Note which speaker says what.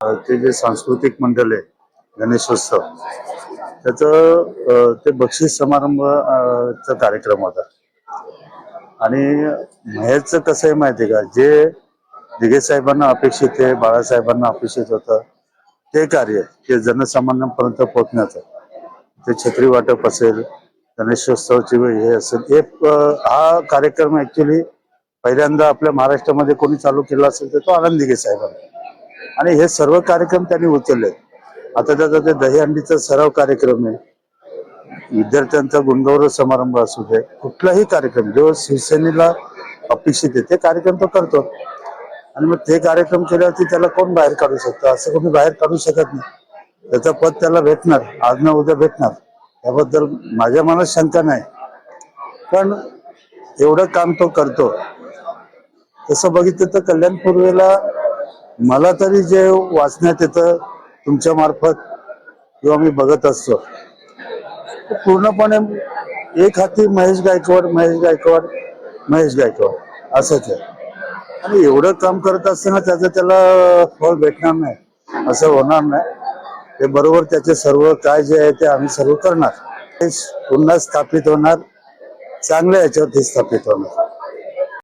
Speaker 1: ते जे सांस्कृतिक मंडळ आहे गणेशोत्सव त्याचं ते बक्षीस समारंभ चा कार्यक्रम होता. आणि महेशचं कसं आहे माहितीये का? जे दिघे साहेबांना अपेक्षित आहे बाळासाहेबांना अपेक्षित होतं ते कार्य ते जनसामान्यांपर्यंत पोहोचण्याचं ते छत्री वाटप असेल गणेशोत्सवची हे असेल हे हा कार्यक्रम ऍक्च्युली पहिल्यांदा आपल्या महाराष्ट्रामध्ये कोणी चालू केला असेल तर तो आनंद दिघे साहेबांना. आणि हे सर्व कार्यक्रम त्यांनी उचलले आता त्याचा ते दहीहंडीचा सराव कार्यक्रम आहे. विद्यार्थ्यांचा गुणगौरव समारंभ असू दे कुठलाही कार्यक्रम जो शिवसेनेला अपेक्षित आहे ते कार्यक्रम तो करतो. आणि मग ते कार्यक्रम केल्यावरती त्याला कोण बाहेर काढू शकतं? असं कोणी बाहेर काढू शकत नाही. त्याचं पद त्याला भेटणार आज ना उद्या भेटणार. याबद्दल माझ्या मनात शंका नाही. पण एवढं काम तो करतो. तसं बघितलं तर कल्याण पूर्वेला मला तरी जे वाचण्यात येतं तुमच्या मार्फत किंवा मी बघत असतो. पूर्णपणे एक हाती महेश गायकवाड महेश गायकवाड महेश गायकवाड असंच आहे. आणि एवढं काम करत असताना त्याचं त्याला फळ भेटणार नाही असं होणार नाही. ते बरोबर त्याचे सर्व काय जे आहे ते आम्ही सर्व करणार. पुन्हा स्थापित होणार चांगल्या याच्यावरती स्थापित होणार.